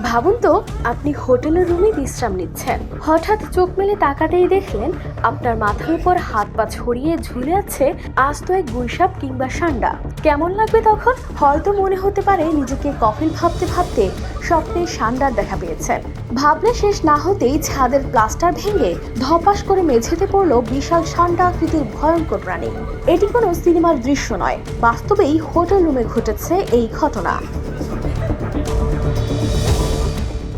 ভাবুন তো, আপনি হোটেলের রুমে বিশ্রাম নিচ্ছেন। হঠাৎ চোখ মেলে তাকাতেই দেখলেন, আপনার মাথার উপর হাত পা ছড়িয়ে ঝুলে আছে আস্ত এক গুইসাপ কিংবা সান্ডা। কেমন লাগবে তখন? হয়তো মনে হতে পারে নিজেকে কফিল ভাবতে ভাবতে স্বপ্নে সান্ডার দেখা পেয়েছেন ভাবলে শেষ না হতেই ছাদের প্লাস্টার ভেঙে ধপাস করে মেঝেতে পড়ল বিশাল সান্ডা আকৃতির ভয়ঙ্কর প্রাণী। এটি কোনো সিনেমার দৃশ্য নয়, বাস্তবেই হোটেল রুমে ঘটেছে এই ঘটনা।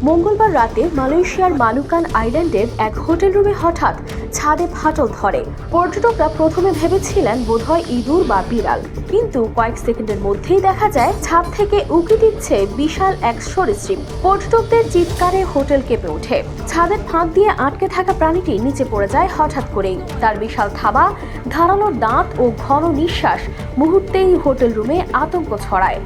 মঙ্গলবার রাতে মালয়েশিয়ার মালুকান আইল্যান্ডের এক হোটেল রুমে হঠাৎ ছাদে ফাটল ধরে। পর্যটকরা প্রথমে ভেবেছিলেন বোধহয় ইঁদুর বা বিড়াল। কিন্তু কয়েক সেকেন্ডের মধ্যেই দেখা যায়, ছাদ থেকে উঁকি দিচ্ছে বিশাল এক সরীসৃপ। পর্যটকদের চিৎকারে হোটেল কেঁপে ওঠে। ছাদের ফাঁক দিয়ে আটকে থাকা প্রাণীটি নিচে পড়ে যায় হঠাৎ করেই। তার বিশাল থাবা, ধারালো দাঁত ও ঘন নিঃশ্বাস মুহূর্তেই হোটেল রুমে আতঙ্ক ছড়ায়।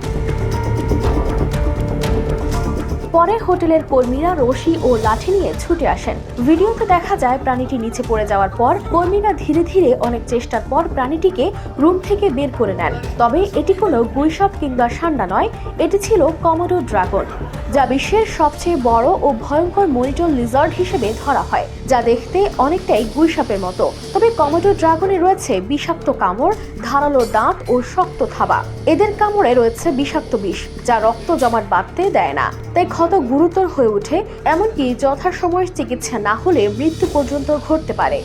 পরে হোটেলের কর্মীরা রশি ও লাঠি নিয়ে ছুটে আসেন। ভিডিওতে দেখা যায়, প্রাণীটি নিচে পড়ে যাওয়ার পর কর্মীরা ধীরে ধীরে অনেক চেষ্টার পর প্রাণীটিকে রুম থেকে বের করে নেন। তবে এটি কোনো গুইসাপ কিংবা সান্ডা নয়, এটি ছিল কমোডো ড্রাগন, যা বিশ্বের সবচেয়ে বড় ও ভয়ঙ্কর মনিটর লিজার্ড হিসেবে ধরা হয়, যা দেখতে অনেকটাই গুইসাপের মতো। তবে কমোডো ড্রাগনে রয়েছে বিষাক্ত কামড়, ধারালো দাঁত ও শক্ত থাবা। এদের কামড়ে রয়েছে বিষাক্ত বিষ, যা রক্ত জমাট বাঁধতে দেয় না। তাই ক্ষত গুরুতর হয়ে ওঠে এমনকি যথাসময়ে চিকিৎসা না হলে মৃত্যু পর্যন্ত ঘটতে পারে।